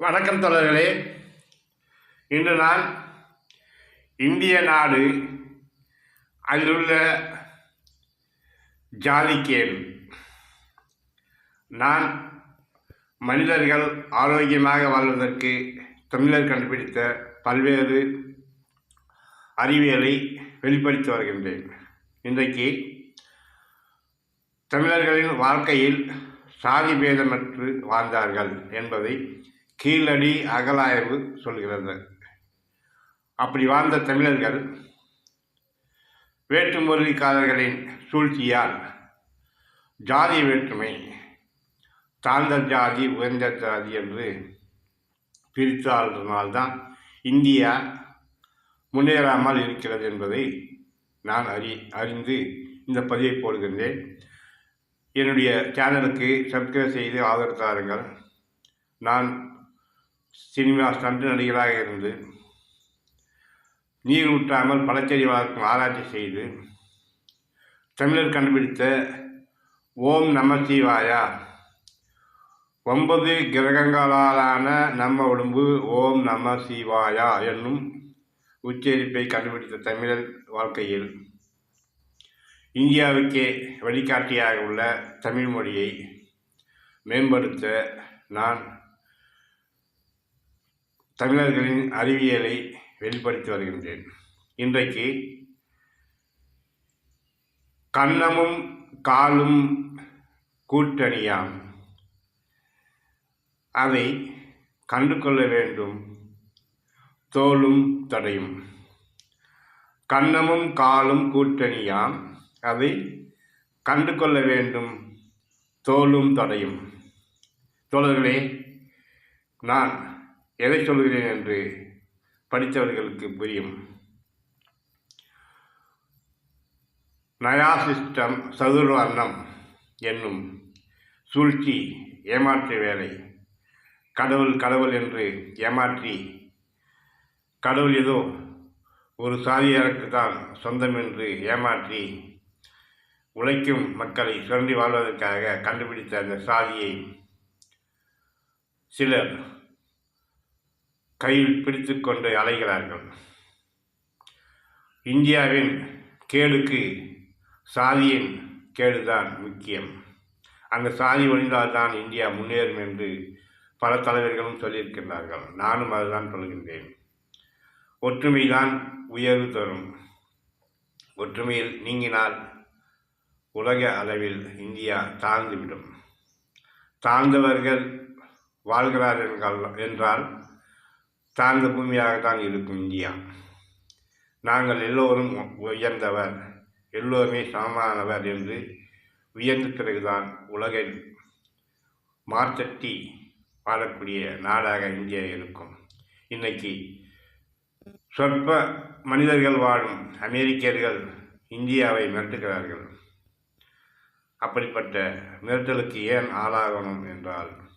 வணக்கம் தொடர்களே இன்று நான் இந்திய நாடு அதிலுள்ள ஜாதிக்கேடு நான் மனிதர்கள் ஆரோக்கியமாக வாழ்வதற்கு தமிழர் கண்டுபிடித்த பல்வேறு அறிவியலை வெளிப்படுத்தி வருகின்றேன். இன்றைக்கு தமிழர்களின் வாழ்க்கையில் சாதி பேதமற்று வாழ்ந்தார்கள் என்பதை கீழடி அகலாய்வு சொல்கிறது. அப்படி வாழ்ந்த தமிழர்கள் வேற்றுமொழிக்காரர்களின் சூழ்ச்சியால் ஜாதி வேற்றுமை தாழ்ந்த ஜாதி உயர்ந்த ஜாதி என்று பிரித்தாள்னால்தான் இந்தியா முன்னேறாமல் இருக்கிறது என்பதை நான் அறி அறிந்து இந்த பதிவை போடுகின்றேன். என்னுடைய சேனலுக்கு சப்ஸ்கிரைப் செய்து ஆதரவு தாருங்கள். நான் சினிமா ஸ்டண்ட் நடிகராக இருந்து நீர் ஊற்றாமல் பழச்செடி வளர்க்கும் ஆராய்ச்சி செய்து தமிழர் கண்டுபிடித்த ஓம் நம சிவாயா. ஒன்பது கிரகங்களாலான நம்ம உடம்பு ஓம் நம சிவாயா என்னும் உச்சரிப்பை கண்டுபிடித்த தமிழர் வாழ்க்கையில் இந்தியாவுக்கே வழிகாட்டியாக உள்ள தமிழ் மொழியை மேம்படுத்த நான் தமிழர்களின் அறிவியலை வெளிப்படுத்தி வருகின்றேன். இன்றைக்கு கன்னமும் காலும் கூட்டணியாம். அதை கண்டு கொள்ள வேண்டும். தோளும் தடையும். கன்னமும் காலும் கூட்டணியாம். அதை கண்டு கொள்ள வேண்டும். தோலும் தடையும். தோழர்களே நான் எதை சொல்கிறேன் என்று படித்தவர்களுக்கு புரியும். நயா சிஸ்டம் சதுர்வர்ணம் என்னும் சூழ்ச்சி ஏமாற்று வேலை. கடவுள் கடவுள் என்று ஏமாற்றி கடவுள் ஏதோ ஒரு சாதியாருக்கு தான் சொந்தம் என்று ஏமாற்றி உழைக்கும் மக்களை சுரண்டி வாழ்வதற்காக கண்டுபிடித்த அந்த சாதியை சிலர் கையில் பிடித்து கொண்டு அலைகிறார்கள் இந்தியாவின் கேடுக்கு சாதியின் கேடுதான் முக்கியம். அந்த சாதி ஒழிந்தால்தான் இந்தியா முன்னேறும் என்று பல தலைவர்களும் சொல்லியிருக்கின்றார்கள். நானும் அதுதான் சொல்கின்றேன். ஒற்றுமைதான் உயர்வு தரும். ஒற்றுமையில் நீங்கினால் உலக அளவில் இந்தியா தாழ்ந்துவிடும். தாழ்ந்தவர்கள் வாழ்கிறார்கள் என்றால் என்றால் தாழ்ந்த பூமியாகத்தான் இருக்கும் இந்தியா. நாங்கள் எல்லோரும் உயர்ந்தவர் எல்லோருமே சமமானவர் என்று உயர்ந்த பிறகுதான் உலகில் மாற்றட்டி வாழக்கூடிய நாடாக இந்தியா இருக்கும். இன்னைக்கு சொற்ப மனிதர்கள் வாழும் அமெரிக்கர்கள் இந்தியாவை மிரட்டுகிறார்கள். அப்படிப்பட்ட மிரட்டலுக்கு ஏன் ஆளாகணும் என்றால்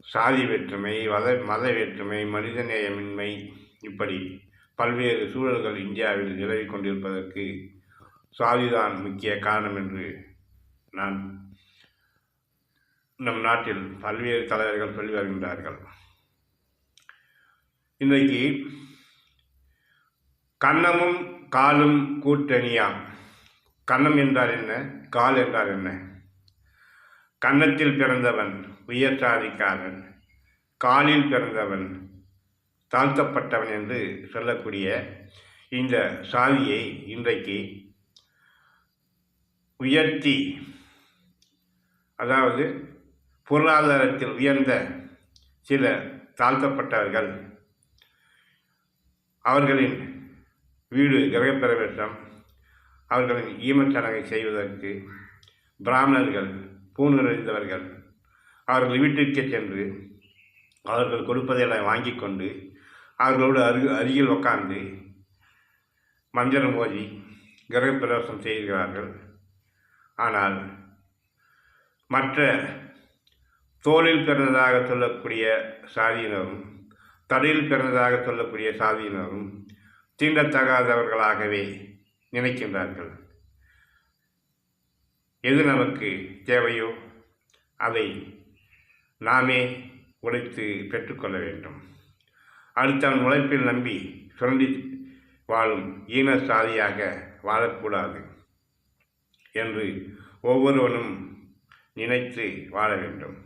சாதி வேற்றுமை வத மத வேற்றுமை மனிதநேயமின்மை இப்படி பல்வேறு சூழல்கள் இந்தியாவில் நிலவி கொண்டிருப்பதற்கு சாதிதான் முக்கிய காரணம் என்று நான் நம் நாட்டில் பல்வேறு தலைவர்கள் சொல்லி வருகின்றார்கள். இன்றைக்கு கன்னமும் காலும் கூட்டணியாம். கன்னம் என்றால் என்ன? கால் என்றால் என்ன? கன்னத்தில் பிறந்தவன் உயர் சாதிக்காரன் காலில் பிறந்தவன் தாழ்த்தப்பட்டவன் என்று சொல்லக்கூடிய இந்த சாதியை இன்றைக்கு உயர்த்தி அதாவது பொருளாதாரத்தில் உயர்ந்த சில தாழ்த்தப்பட்டவர்கள் அவர்களின் வீடு கிரகப்பிரவேசம் அவர்களின் ஈமச்சடங்கை செய்வதற்கு பிராமணர்கள் பூணுறிந்தவர்கள் அவர்கள் வீட்டிற்கே சென்று அவர்கள் கொடுப்பதையெல்லாம் வாங்கி கொண்டு அவர்களோடு அருகில் அருகில் உட்கார்ந்து மஞ்சள் மோதி கிரகப்பிரவேசம் செய்கிறார்கள். ஆனால் மற்ற தோளில் பிறந்ததாக சொல்லக்கூடிய சாதியினரும் தடையில் பிறந்ததாக சொல்லக்கூடிய சாதியினரும் தீண்டத்தகாதவர்களாகவே நினைக்கின்றார்கள். எது நமக்கு தேவையோ அதை நாமே உழைத்து பெற்றுக்கொள்ள வேண்டும். அடுத்தவன் உழைப்பில் நம்பி சுரண்டி வாழும் ஈன சாதியாக வாழக்கூடாது என்று ஒவ்வொருவனும் நினைத்து வாழ வேண்டும்.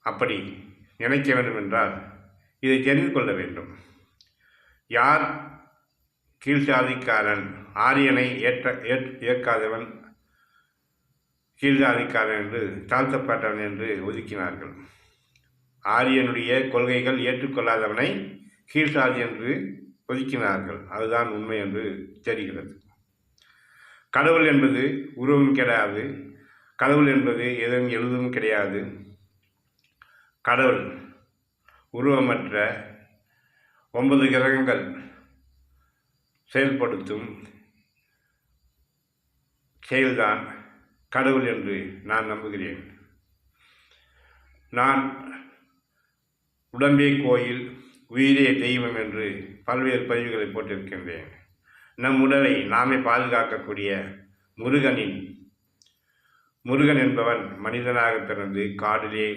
அப்படி நினைக்க வேண்டும் என்றால் இதை தெரிந்து கொள்ள வேண்டும். யார் கீழ்சாதிக்காரன் ஆரியனை ஏற்ற ஏற்- ஏற்காதவன் கீழ்சாதிக்காரன் என்று தாழ்த்தப்பட்டவன் என்று ஒதுக்கினார்கள். ஆரியனுடைய கொள்கைகள் ஏற்றுக்கொள்ளாதவனை கீழ்சாதி என்று ஒதுக்கினார்கள். அதுதான் உண்மை என்று தெரிகிறது. கடவுள் என்பது உருவம் கிடையாது. கடவுள் என்பது எதுவும் எழுதும் கிடையாது. கடவுள் உருவமற்ற ஒன்பது கிரகங்கள் செயல்படுத்தும் செயல்தான் கடவுள் என்று நான் நம்புகிறேன். நான் உடம்பே கோயில் உயிரே தெய்வம் என்று பல்வேறு பதிவுகளை போட்டிருக்கின்றேன். நம் உடலை நாமே பாதுகாக்கக்கூடிய முருகனின் முருகன் என்பவன் மனிதனாக பிறந்து காடிலே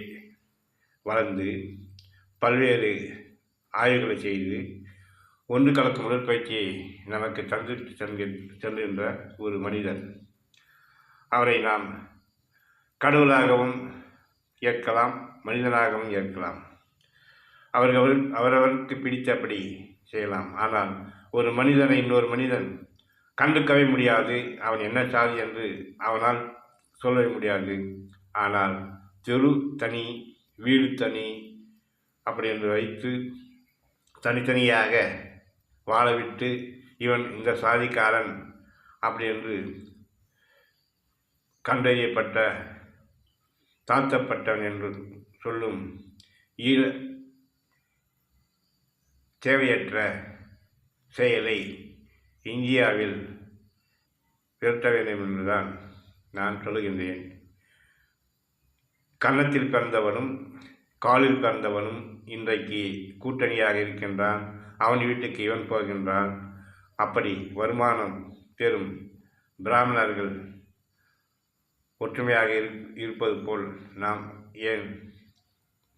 வளர்ந்து பல்வேறு ஆய்வுகளை செய்து ஒன்று கலக்கும் உடற்பயிற்சியை நமக்கு தந்து சென்ற செல்கின்ற ஒரு மனிதன். அவரை நாம் கடவுளாகவும் ஏற்கலாம் மனிதனாகவும் ஏற்கலாம். அவர்கள் அவரவருக்கு பிடித்தபடி செய்யலாம். ஆனால் ஒரு மனிதனை இன்னொரு மனிதன் கண்டுக்கவே முடியாது. அவன் என்ன சாதி என்று அவனால் சொல்லவே முடியாது. ஆனால் தெரு தனி வீடு தனி அப்படி என்று வைத்து தனித்தனியாக வாழவிட்டு இவன் இந்த சாதிக்காரன் அப்படி என்று கண்டறியப்பட்ட தாழ்த்தப்பட்டவன் என்று சொல்லும் ஈர தேவையற்ற செயலை இந்தியாவில் நிறுத்த வேண்டும் என்றுதான் நான் சொல்லுகின்றேன். கன்னத்தில் பிறந்தவனும் காலில் பிறந்தவனும் இன்றைக்கு கூட்டணியாக இருக்கின்றான். அவன் வீட்டுக்கு இவன் போகின்றான். அப்படி வருமானம் பெறும் பிராமணர்கள் ஒற்றுமையாக இரு இருப்பது போல் நாம் ஏன்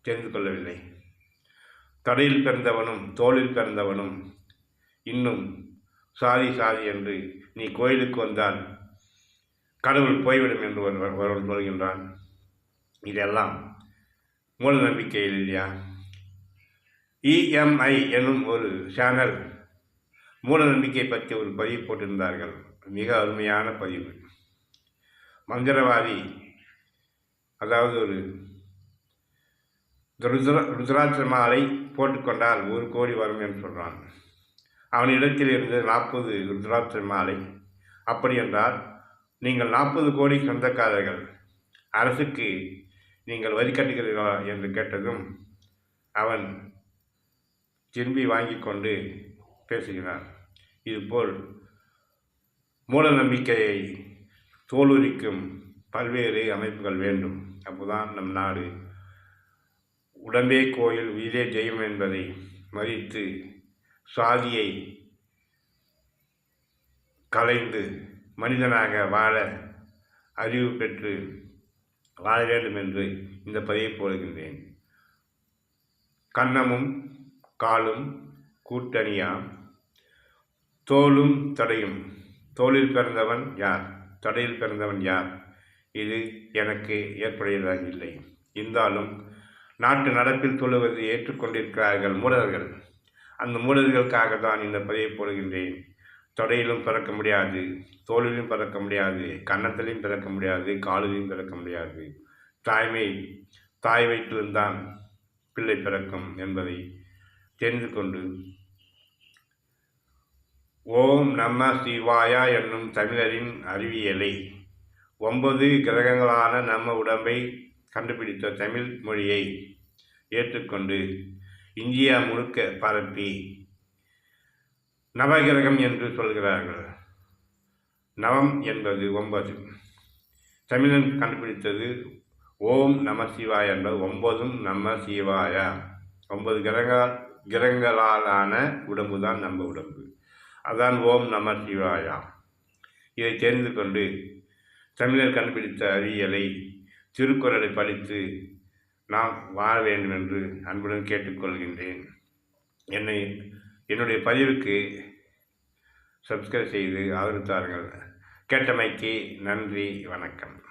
தெரிந்து கொள்ளவில்லை? தடையில் பிறந்தவனும் தோளில் பிறந்தவனும் இன்னும் சாதி சாதி என்று நீ கோயிலுக்கு வந்தால் கடவுள் போய்விடும் என்று ஒருவன் சொல்கின்றான். இதெல்லாம் மூட நம்பிக்கையில் இல்லையா? இஎம்ஐ என்னும் ஒரு சேனல் மூட நம்பிக்கை பற்றி ஒரு பதிவு போட்டிருந்தார்கள். மிக அருமையான பதிவு. மந்திரவாதி. அதாவது ஒரு ருத்ர ருத்ராட்ச மாலை போட்டுக்கொண்டால் ஒரு கோடி வரும் என்று சொல்கிறான் அவனிடத்தில் இருந்து நாற்பது ருத்ராட்ச மாலை. அப்படி என்றால் நீங்கள் நாற்பது கோடி சொந்தக்காரர்கள். அரசுக்கு நீங்கள் வரி கட்டுகிறீர்களா என்று கேட்டதும் அவன் திரும்பி வாங்கி கொண்டு பேசுகிறான். இதுபோல் மூட நம்பிக்கையை தோலுரிக்கும் பல்வேறு அமைப்புகள் வேண்டும். அப்போதான் நம் நாடு உடம்பே கோயில் உயிரே ஜெயம் என்பதை மறித்து சாதியை கலைந்து மனிதனாக வாழ அறிவு பெற்று வாழ வேண்டும் என்று இந்த பதிவை போடுகின்றேன். கன்னமும் காலும் கூட்டணியாம் தோலும் தடையும். தோளில் பிறந்தவன் யார்? தடையில் பிறந்தவன் யார்? இது எனக்கு ஏற்புடையதாக இல்லை. இருந்தாலும் நாட்டு நடப்பில் தொழுவதை ஏற்றுக்கொண்டிருக்கிறார்கள் மூடர்கள் அந்த மூடர்களுக்காக தான் இந்த பதிவை போடுகின்றேன். தொடையிலும் பிறக்க முடியாது தோளிலும் பிறக்க முடியாது கன்னத்திலையும் பிறக்க முடியாது காலிலையும் பிறக்க முடியாது. தாய்மை தாய் வயிற்றில்தான் பிள்ளை பிறக்கும் என்பதை தெரிந்து கொண்டு ஓம் நம சிவாயா என்னும் தமிழரின் அறிவியலை. ஒன்பது கிரகங்களான நம்ம உடம்பை கண்டுபிடித்த தமிழ் மொழியை ஏற்றுக்கொண்டு இந்தியா முழுக்க பரப்பி நவகிரகம் என்று சொல்கிறார்கள். நவம் என்பது ஒன்பது. தமிழன் கண்டுபிடித்தது ஓம் நம சிவாய என்பது ஒன்பதும் நம சிவாயா. ஒன்பது கிரகங்கள் கிரகங்களாலான உடம்பு தான் நம்ம உடம்பு. அதான் ஓம் நம சிவாயா. இதை தெரிந்து கொண்டு தமிழர் கண்டுபிடித்த அறிவியலை திருக்குறளை படித்து நாம் வாழ வேண்டும் என்று அன்புடன் கேட்டுக்கொள்கின்றேன். என்னை என்னுடைய பதிவுக்கு சப்ஸ்கிரைப் செய்து ஆதரித்தார்கள். கேட்டமைக்கு நன்றி வணக்கம்.